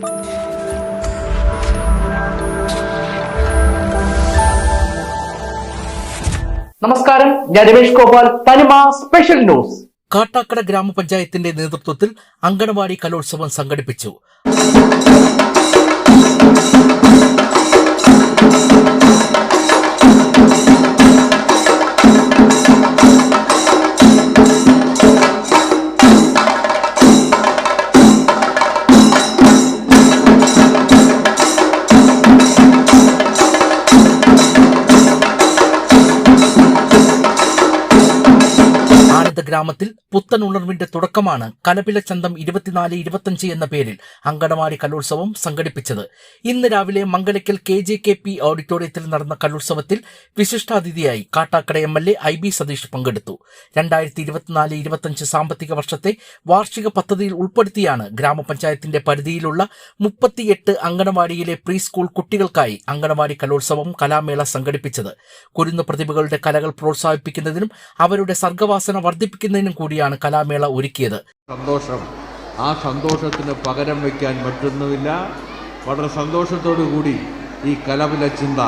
നമസ്കാരം. ഞാൻ രമേഷ് ഗോപാൽ. തനിമ സ്പെഷ്യൽ ന്യൂസ്. കാട്ടാക്കട ഗ്രാമപഞ്ചായത്തിന്റെ നേതൃത്വത്തിൽ അങ്കണവാടി കലോത്സവം സംഘടിപ്പിച്ചു. ഗ്രാമത്തിൽ പുത്തൻ ഉണർവിന്റെ തുടക്കമാണ് കലപിലച്ചന്തം ഇരുപത്തിനാല് ഇരുപത്തഞ്ച് എന്ന പേരിൽ അങ്കണവാടി കലോത്സവം സംഘടിപ്പിച്ചത്. ഇന്ന് രാവിലെ Mangalaykkal K J K P ഓഡിറ്റോറിയത്തിൽ നടന്ന കലോത്സവത്തിൽ വിശിഷ്ടാതിഥിയായി Kattakada M L A I B Satheesh പങ്കെടുത്തു. രണ്ടായിരത്തി ഇരുപത്തിനാല് ഇരുപത്തഞ്ച് സാമ്പത്തിക വർഷത്തെ വാർഷിക പദ്ധതിയിൽ ഉൾപ്പെടുത്തിയാണ് ഗ്രാമപഞ്ചായത്തിന്റെ പരിധിയിലുള്ള മുപ്പത്തിയെട്ട് അങ്കണവാടിയിലെ പ്രീ സ്കൂൾ കുട്ടികൾക്കായി അങ്കണവാടി കലോത്സവം കലാമേള സംഘടിപ്പിച്ചത്. കുരുന്ന് പ്രതിഭകളുടെ കലകൾ പ്രോത്സാഹിപ്പിക്കുന്നതിനും അവരുടെ സർഗവാസന വർദ്ധിപ്പിക്കുന്നതിനും കൂടിയാണ് കലാമേള ഒരുക്കിയത്. സന്തോഷം. ആ സന്തോഷത്തിന് പകരം വയ്ക്കാൻ പറ്റുന്നതില്ല വളരെ സന്തോഷത്തോടു കൂടി ഈ കലപില ചിന്ത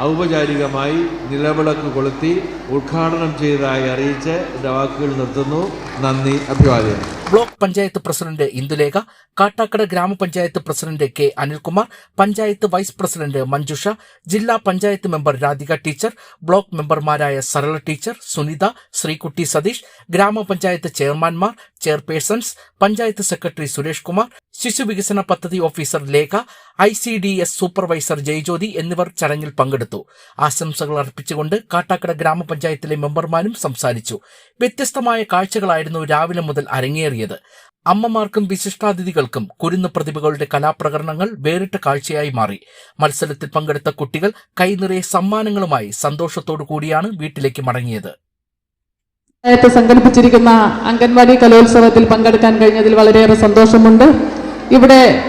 ഔപചാരികമായി നിലവിളക്ക് കൊളുത്തി ഉദ്ഘാടനം ചെയ്തതായി അറിയിച്ച് എന്റെ വാക്കുകൾ നിർത്തുന്നു. നന്ദി അഭിവാദ്യം. ബ്ലോക്ക് പഞ്ചായത്ത് പ്രസിഡന്റ് ഇന്ദുലേഖ കാട്ടാക്കട ഗ്രാമപഞ്ചായത്ത് president K Anilkumar panchayat vice president Manjusha ജില്ലാ panchayat member Radhika teacher block മെമ്പർമാരായ സരള ടീച്ചർ സുനിത ശ്രീകുട്ടി സതീഷ് ഗ്രാമപഞ്ചായത്ത് ചെയർമാൻമാർ ചെയർപേഴ്സൺസ് പഞ്ചായത്ത് സെക്രട്ടറി സുരേഷ് കുമാർ ശിശുവികസന പദ്ധതി officer Lekha I C D S supervisor Jayajyothi എന്നിവർ ചടങ്ങിൽ പങ്കെടുത്തു. ആശംസകൾ അർപ്പിച്ചുകൊണ്ട് കാട്ടാക്കട ഗ്രാമപഞ്ചായത്തിലെ മെമ്പർമാരും സംസാരിച്ചു. വ്യത്യസ്തമായ കാഴ്ചകളായിരുന്നു രാവിലെ മുതൽ അരങ്ങേറിയത്. അമ്മമാർക്കും വിശിഷ്ടാതിഥികൾക്കും കുരുന്ന് പ്രതിഭകളുടെ കലാപ്രകടനങ്ങൾ വേറിട്ട കാഴ്ചയായി മാറി. മത്സരത്തിൽ പങ്കെടുത്ത കുട്ടികൾ കൈനിറയെ സമ്മാനങ്ങളുമായി സന്തോഷത്തോടു കൂടിയാണ് വീട്ടിലേക്ക് മടങ്ങിയത്. പഞ്ചായത്ത് സംഘടിപ്പിച്ചിരിക്കുന്ന അംഗൻവാടി കലോത്സവത്തിൽ പങ്കെടുക്കാൻ കഴിഞ്ഞതിൽ വളരെയേറെ സന്തോഷമുണ്ട്. ഇവിടെ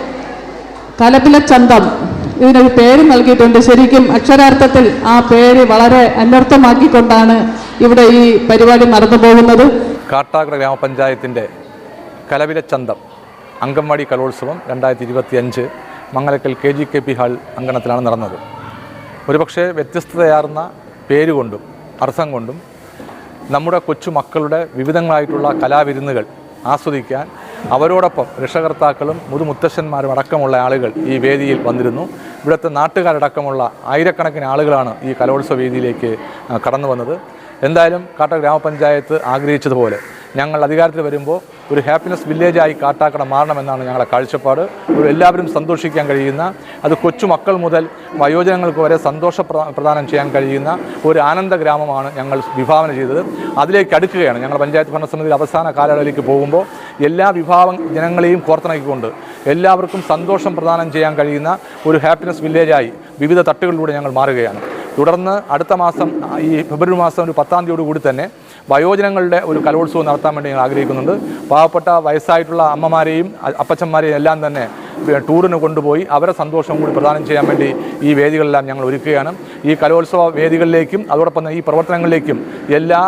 കലപില ചന്തം ഇതിനൊരു പേര് നൽകിയിട്ടുണ്ട്. ശരിക്കും അക്ഷരാർത്ഥത്തിൽ ആ പേര് വളരെ അന്വർത്ഥമാക്കിക്കൊണ്ടാണ് ഇവിടെ ഈ പരിപാടി നടന്നു പോകുന്നത് കാട്ടാക്കട ഗ്രാമപഞ്ചായത്തിന്റെ കലവിലച്ചന്തം അങ്കൻവാടി കലോത്സവം രണ്ടായിരത്തി ഇരുപത്തി അഞ്ച് Mangalakkal K G K P hall അങ്കണത്തിലാണ് നടന്നത്. ഒരുപക്ഷെ വ്യത്യസ്തതയാർന്ന പേരുകൊണ്ടും അർത്ഥം കൊണ്ടും നമ്മുടെ കൊച്ചുമക്കളുടെ വിവിധങ്ങളായിട്ടുള്ള കലാവിരുന്നുകൾ ആസ്വദിക്കാൻ അവരോടൊപ്പം രക്ഷകർത്താക്കളും മുതുമുത്തശ്ശന്മാരും അടക്കമുള്ള ആളുകൾ ഈ വേദിയിൽ വന്നിരുന്നു. ഇവിടുത്തെ നാട്ടുകാരടക്കമുള്ള ആയിരക്കണക്കിന് ആളുകളാണ് ഈ കലോത്സവ വേദിയിലേക്ക് കടന്നു വന്നത് എന്തായാലും കാട്ട ഗ്രാമപഞ്ചായത്ത് ആഗ്രഹിച്ചതുപോലെ ഞങ്ങൾ അധികാരത്തിൽ വരുമ്പോൾ ഒരു ഹാപ്പിനെസ് വില്ലേജായി കാട്ടാക്കട മാറണമെന്നാണ് ഞങ്ങളുടെ കാഴ്ചപ്പാട്. ഒരു എല്ലാവരും സന്തോഷിക്കാൻ കഴിയുന്ന അത് കൊച്ചുമക്കൾ മുതൽ വയോജനങ്ങൾക്ക് വരെ സന്തോഷ പ്ര- പ്രദാനം ചെയ്യാൻ കഴിയുന്ന ഒരു ആനന്ദ ഗ്രാമമാണ് ഞങ്ങൾ വിഭാവന ചെയ്തത്. അതിലേക്ക് അടുക്കുകയാണ്. ഞങ്ങൾ പഞ്ചായത്ത് ഭരണസമിതിയിൽ അവസാന കാലയളവിലേക്ക് പോകുമ്പോൾ എല്ലാ വിഭാഗം ജനങ്ങളെയും കോർത്തിണക്കിക്കൊണ്ട് എല്ലാവർക്കും സന്തോഷം പ്രദാനം ചെയ്യാൻ കഴിയുന്ന ഒരു ഹാപ്പിനെസ് വില്ലേജായി വിവിധ തട്ടുകളിലൂടെ ഞങ്ങൾ മാറുകയാണ്. തുടർന്ന് അടുത്ത മാസം ഈ ഫെബ്രുവരി മാസം ഒരു പത്താം തീയതിയോടുകൂടി തന്നെ വയോജനങ്ങളുടെ ഒരു കലോത്സവം നടത്താൻ വേണ്ടി ഞങ്ങൾ ആഗ്രഹിക്കുന്നുണ്ട്. പാവപ്പെട്ട വയസ്സായിട്ടുള്ള അമ്മമാരെയും അപ്പച്ചന്മാരെയും എല്ലാം തന്നെ ടൂറിന് കൊണ്ടുപോയി അവരെ സന്തോഷം കൂടി പ്രദാനം ചെയ്യാൻ വേണ്ടി ഈ വേദികളെല്ലാം ഞങ്ങൾ ഒരുക്കുകയാണ്. ഈ കലോത്സവ വേദികളിലേക്കും അതോടൊപ്പം ഈ പ്രവർത്തനങ്ങളിലേക്കും എല്ലാ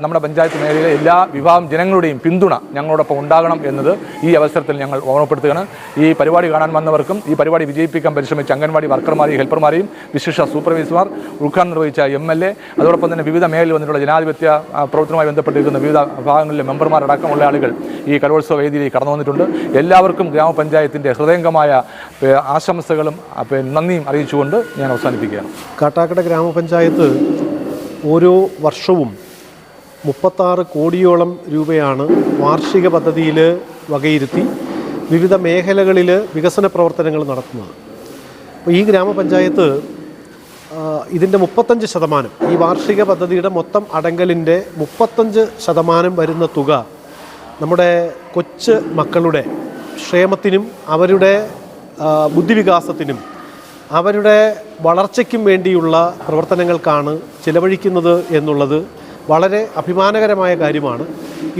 നമ്മുടെ പഞ്ചായത്ത് മേഖലയിലെ എല്ലാ വിഭാഗം ജനങ്ങളുടെയും പിന്തുണ ഞങ്ങളോടൊപ്പം ഉണ്ടാകണം എന്നത് ഈ അവസരത്തിൽ ഞങ്ങൾ ഓർമ്മപ്പെടുത്തുകയാണ്. ഈ പരിപാടി കാണാൻ വന്നവർക്കും ഈ പരിപാടി വിജയിപ്പിക്കാൻ പരിശ്രമിച്ച അംഗൻവാടി വർക്കർമാരെയും ഹെൽപ്പർമാരെയും വിശിഷ്ട സൂപ്പർവൈസർമാർ ഉദ്ഘാടനം നിർവഹിച്ച എം എൽ എ അതോടൊപ്പം തന്നെ വിവിധ മേഖലയിൽ വന്നിട്ടുള്ള ജനാധിപത്യ പ്രവർത്തനവുമായി ബന്ധപ്പെട്ടിരിക്കുന്ന വിവിധ വിഭാഗങ്ങളിലെ മെമ്പർമാരടക്കമുള്ള ആളുകൾ ഈ കലോത്സവ വേദിയിലേക്ക് കടന്നു വന്നിട്ടുണ്ട്. എല്ലാവർക്കും ഗ്രാമപഞ്ചായത്തിന്റെ ഹൃദയംഗമായ ആശംസകളും നന്ദിയും അറിയിച്ചുകൊണ്ട് ഞാൻ അവസാനിപ്പിക്കുകയാണ്. കാട്ടാക്കട ഗ്രാമപഞ്ചായത്ത് ഓരോ വർഷവും മുപ്പത്താറ് കോടിയോളം രൂപയാണ് വാർഷിക പദ്ധതിയിൽ വകയിരുത്തി വിവിധ മേഖലകളിൽ വികസന പ്രവർത്തനങ്ങൾ നടത്തുന്നത്. അപ്പോൾ ഈ ഗ്രാമപഞ്ചായത്ത് ഇതിന്റെ മുപ്പത്തഞ്ച് ശതമാനം ഈ വാർഷിക പദ്ധതിയുടെ മൊത്തം അടങ്കലിന്റെ മുപ്പത്തഞ്ച് ശതമാനം വരുന്ന തുക നമ്മുടെ കൊച്ചു മക്കളുടെ ക്ഷേമത്തിനും അവരുടെ ബുദ്ധിവികാസത്തിനും അവരുടെ വളർച്ചയ്ക്കും വേണ്ടിയുള്ള പ്രവർത്തനങ്ങൾക്കാണ് ചിലവഴിക്കുന്നത് എന്നുള്ളത് വളരെ അഭിമാനകരമായ കാര്യമാണ്.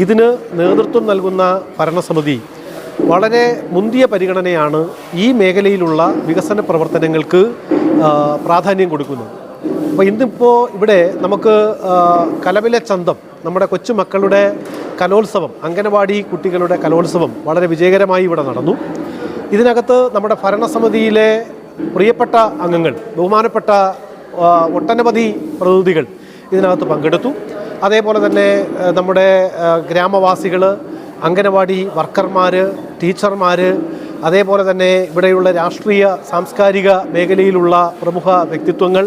ഇതിന് നേതൃത്വം നൽകുന്ന ഭരണസമിതി വളരെ മുന്തിയ പരിഗണനയാണ് ഈ മേഖലയിലുള്ള വികസന പ്രവർത്തനങ്ങൾക്ക് പ്രാധാന്യം കൊടുക്കുന്നത്. അപ്പോൾ ഇന്നിപ്പോൾ ഇവിടെ നമുക്ക് കലവിലെ ചന്തം നമ്മുടെ കൊച്ചുമക്കളുടെ കലോത്സവം അംഗനവാടി കുട്ടികളുടെ കലോത്സവം വളരെ വിജയകരമായി ഇവിടെ നടന്നു. ഇതിനകത്ത് നമ്മുടെ ഭരണസമിതിയിലെ പ്രിയപ്പെട്ട അംഗങ്ങൾ ബഹുമാനപ്പെട്ട ഒട്ടനവധി പ്രതിനിധികൾ ഇതിനകത്ത് പങ്കെടുത്തു. അതേപോലെ തന്നെ നമ്മുടെ ഗ്രാമവാസികൾ അംഗനവാടി വർക്കർമാർ ടീച്ചർമാർ അതേപോലെ തന്നെ ഇവിടെയുള്ള രാഷ്ട്രീയ സാംസ്കാരിക മേഖലയിലുള്ള പ്രമുഖ വ്യക്തിത്വങ്ങൾ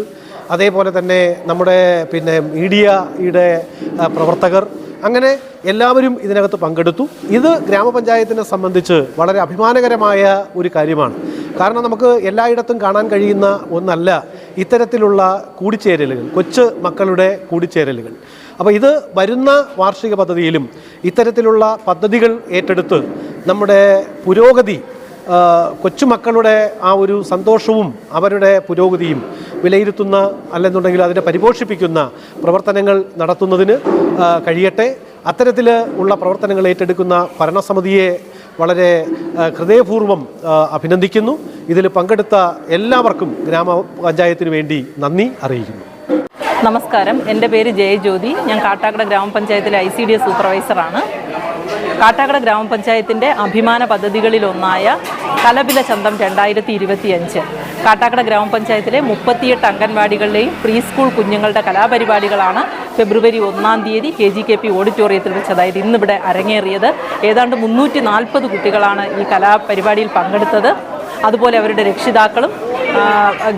അതേപോലെ തന്നെ നമ്മുടെ പിന്നെ മീഡിയയുടെ പ്രവർത്തകർ അങ്ങനെ എല്ലാവരും ഇതിനകത്ത് പങ്കെടുത്തു. ഇത് ഗ്രാമപഞ്ചായത്തിനെ സംബന്ധിച്ച് വളരെ അഭിമാനകരമായ ഒരു കാര്യമാണ്. കാരണം നമുക്ക് എല്ലായിടത്തും കാണാൻ കഴിയുന്ന ഒന്നല്ല ഇത്തരത്തിലുള്ള കൂടിച്ചേരലുകൾ കൊച്ചു മക്കളുടെ കൂടിച്ചേരലുകൾ. അപ്പോൾ ഇത് വരുന്ന വാർഷിക പദ്ധതിയിലും ഇത്തരത്തിലുള്ള പദ്ധതികൾ ഏറ്റെടുത്ത് നമ്മുടെ പുരോഗതി കൊച്ചുമക്കളുടെ ആ ഒരു സന്തോഷവും അവരുടെ പുരോഗതിയും വിലയിരുത്തുന്ന അല്ലെന്നുണ്ടെങ്കിൽ അതിനെ പരിപോഷിപ്പിക്കുന്ന പ്രവർത്തനങ്ങൾ നടത്തുന്നതിന് കഴിയട്ടെ. അത്തരത്തിൽ ഉള്ള പ്രവർത്തനങ്ങൾ ഏറ്റെടുക്കുന്ന ഭരണസമിതിയെ വളരെ ഹൃദയപൂർവം അഭിനന്ദിക്കുന്നു. ഇതിൽ പങ്കെടുത്ത എല്ലാവർക്കും ഗ്രാമപഞ്ചായത്തിന് വേണ്ടി നന്ദി അറിയിക്കുന്നു. നമസ്കാരം. എന്റെ പേര് ജയജ്യോതി. ഞാൻ കാട്ടാക്കട ഗ്രാമപഞ്ചായത്തിലെ ഐ സി ഡി എസ് സൂപ്പർവൈസറാണ്. കാട്ടാക്കട ഗ്രാമപഞ്ചായത്തിന്റെ അഭിമാന പദ്ധതികളിലൊന്നായ കലപില ചന്തം രണ്ടായിരത്തി ഇരുപത്തിയഞ്ച് കാട്ടാക്കട ഗ്രാമപഞ്ചായത്തിലെ മുപ്പത്തിയെട്ട് അംഗൻവാടികളിലെയും പ്രീ സ്കൂൾ കുഞ്ഞുങ്ങളുടെ കലാപരിപാടികളാണ് ഫെബ്രുവരി ഒന്നാം തീയതി കെ ജി കെ പി ഓഡിറ്റോറിയത്തിൽ വെച്ച് അതായത് ഇന്നിവിടെ അരങ്ങേറിയത് ഏതാണ്ട് മുന്നൂറ്റി നാൽപ്പത് കുട്ടികളാണ് ഈ കലാപരിപാടിയിൽ പങ്കെടുത്തത്. അതുപോലെ അവരുടെ രക്ഷിതാക്കളും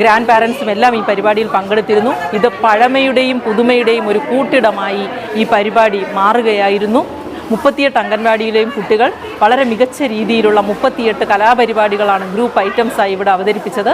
ഗ്രാൻഡ് പാരൻസും എല്ലാം ഈ പരിപാടിയിൽ പങ്കെടുത്തിരുന്നു. ഇത് പഴമയുടെയും പുതുമയുടെയും ഒരു കൂട്ടിടമായി ഈ പരിപാടി മാറുകയായിരുന്നു. മുപ്പത്തിയെട്ട് അംഗൻവാടിയിലെയും കുട്ടികൾ വളരെ മികച്ച രീതിയിലുള്ള മുപ്പത്തിയെട്ട് കലാപരിപാടികളാണ് ഗ്രൂപ്പ് ഐറ്റംസായി ഇവിടെ അവതരിപ്പിച്ചത്.